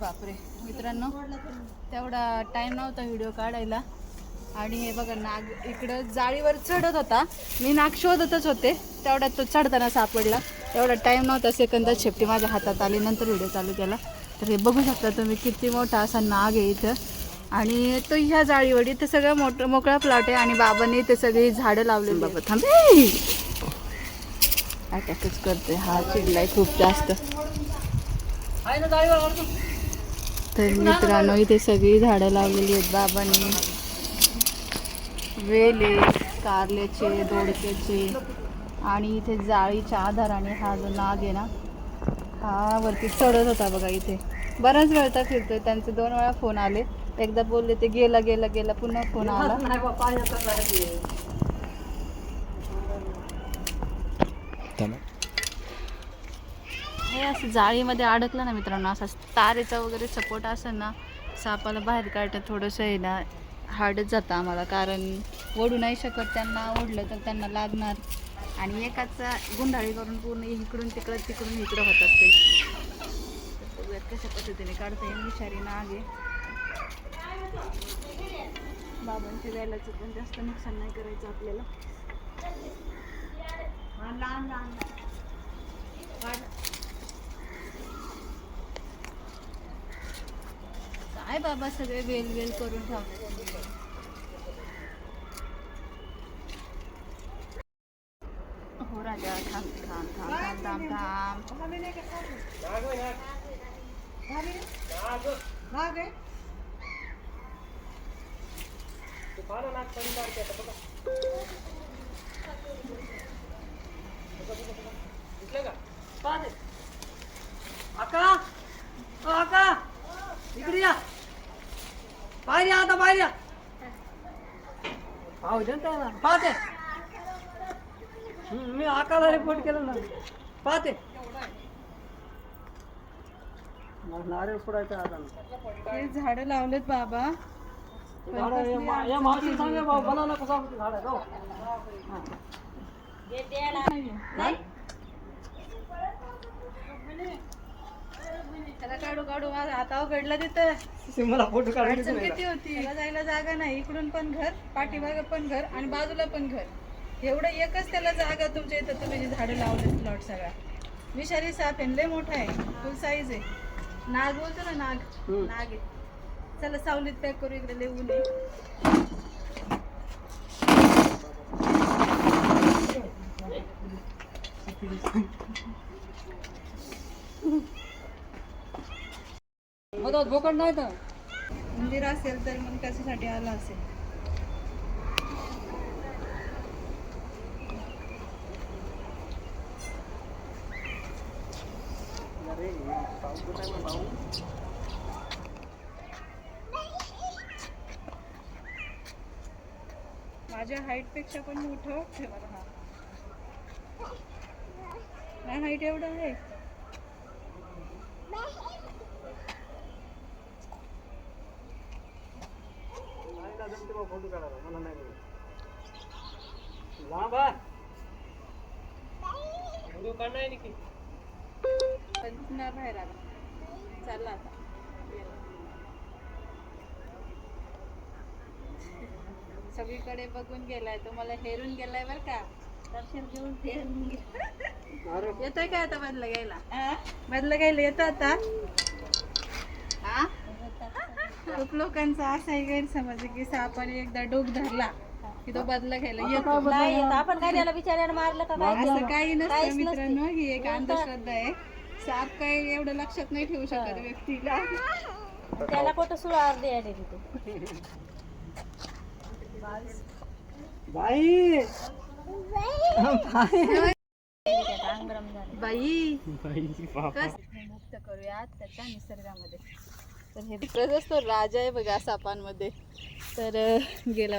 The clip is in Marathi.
बापरे. मित्रांनो तेवढा टाइम नव्हता व्हिडिओ काढायला. आणि हे बघा नाग इकडं जाळीवर चढत होता. मी नाग शोधतच होते. तेवढ्यात तो चढताना सापडला. एवढा टाइम नव्हता सेकंदात शेपटी माझ्या हातात आली. नंतर व्हिडिओ चालू केला. तर हे बघू शकता तुम्ही किती मोठा असा नाग आहे इथं. आणि तो ह्या जाळीवर इथं सगळं मोठं मोकळा प्लॉट आहे आणि बाबांनी ते सगळी झाडं लावलेली बाबा थांबे. अटॅकच करतोय. हा चिडलाय खूप जास्त. आहे ना जाळीवर? तर मित्रांनो इथे सगळी झाडं लावलेली आहेत बाबांनी. वेले कारल्याचे दोडक्याचे आणि इथे जाळीच्या आधाराने हा जो नाग आहे ना हा वरती चढत होता बघा इथे. बराच वेळचा फिरतोय त्यांचे दोन वेळा फोन आले. एकदा बोलले ते गेला गेला गेला पुन्हा फोन आला. नाही. हे असं जाळीमध्ये अडकलं ना मित्रांनो असा तारेचा वगैरे सपोर्ट असेल ना सापाला बाहेर काढतं थोडंसं आहे ना हार्डच जातं आम्हाला. कारण ओढू नाही शकत त्यांना ओढलं तर त्यांना लागणार. आणि एकाचा गुंडाळी करून पूर्ण इकडून तिकडं तिकडून इकडं होतात ते. बघूयात कशा पद्धतीने काढता येईल विषारी नाग आहे. बाबांच्या गायलाचं पण जास्त नुकसान नाही करायचं आपल्याला. हा, लहान लहान काय बाबा सगळे वेल वेल करून ठेवले हो राजा थांब थांब थांब थांब थांब थांब. अका अका इकडे या. बाहेर या आता बाहेर या. पाहू दे ना. पाहते. मी आकाला रिपोर्ट केलं ना. पाहते. नारळ फोडायचं आता. हे झाडं लावलेत बाबा. या मावशी सांगा भाऊ बनाना कसा होतं झाड आहे हो. काढू काढू. माझा हातावर घडला तिथं. मला फोटो काढायचे अडचण किती होती? जायला जागा नाही. इकडून पण घर पाठीमागे पण घर आणि बाजूला पण घर. एवढं एकच त्याला जागा तुमच्या इथं तुम्ही जी झाडं लावले प्लॉट सगळा. विषारी साप आहे लय मोठा आहे. फुल साईज आहे. नाग बोलतो ना नाग. नाग आहे. चला सावलीत पॅक करू इकडे लिहून ये मधात भोकड नाही तर? मंदिर असेल तर मग त्याच्यासाठी आला असेल. माझ्या हाईटपेक्षा पण मोठं ठेवा हा नाही हाईट एवढं आहे. फोटो काढायला मला नाही. लांब. व्हिडिओ काढणार आहे की बाहेर आला चालला आता सगळीकडे बघून गेलाय तो मला हेरून गेलाय बर का. दर्शन घेऊन हेरून अरे. येतोय काय आता बदला घ्यायला? बदला घ्यायला येतो आता? खूप लोकांचा असा आहे गैरसमज आहे की सापाने एकदा डोक धरला की तो बदला घ्यायला येतो. नाही येत. आपण काय त्याला बिचाऱ्याला मारलं का काय असं काही नसतं काहीच. मित्रांनो ही एक अंधश्रद्धा आहे. साप काही एवढं लक्षात नाही ठेवू शकत व्यक्तीला. त्याला कुठं सुळावर द्यायला तिथे बाई. बाई. बाई. बाबा कस मुक्त करूयात त्याच्या निसर्गामध्ये. तर हे तिकडंच असतो राजा आहे बघा सापांमध्ये. तर गेला.